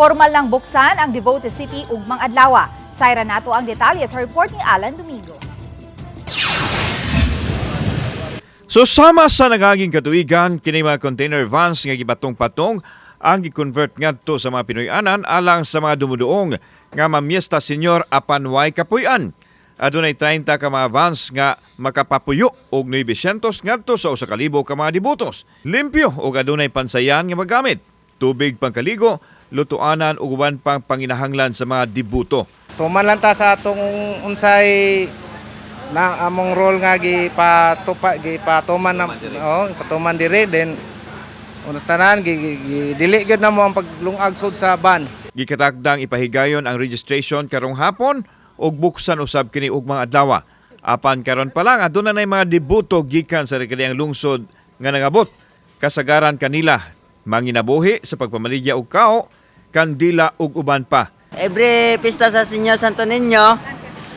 Formal nang buksan ang Devote City ugmang adlaw. Sayra nato ang detalye sa report ni Alan Domingo. So sama sa nagaging katuigan kini mga container vans nga gibatong-patong ang gi-convert ngadto sa mga Pinoy-anan alang sa mga dumuduong nga mamiesta senyor apan way kapuy-an. Adunay 30 ka mga vans nga makapapuyo og 900 ngadto sa usa ka libo ka mga dibutos. Limpyo og adunay pansayan nga magamit. Tubig pangkaligo, lutuanan ug uban pang panginahanglan sa mga dibuto. Tuman lang ta sa atong unsay na among role nga gipatupa gipatuman na oh patuman diri then unas tanan gi, gi, gi- dili gyud na mo ang paglungag sud sa ban. Gikatakdang ipahigayon ang registration karong hapon ug buksan usab kini ug mga adlaw. Apan karon pa lang aduna nay mga debuto gikan sa rekadiyang lungsod nga nangabot. Kasagaran kanila manginabuhi sa pagpamaligya og kao, kandila ug uban pa. Every pista sa Sinyo Santo Niño,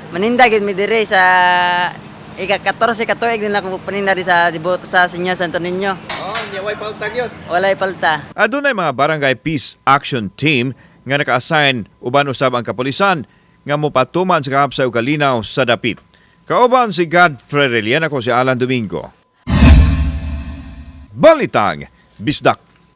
maninda gid mi diri sa ika 14 ka tuig din ako paninda sa debut sa Sinyo Santo Niño. Oh, way palta gyud. Walay palta. Adunay mga barangay peace action team nga naka-assign uban usab ang kapulisan nga mopatuman sa kahapsa ug kalinaw sa dapit. Kauban si Godfrey Relian ako si Alan Domingo. Balitang Bisdak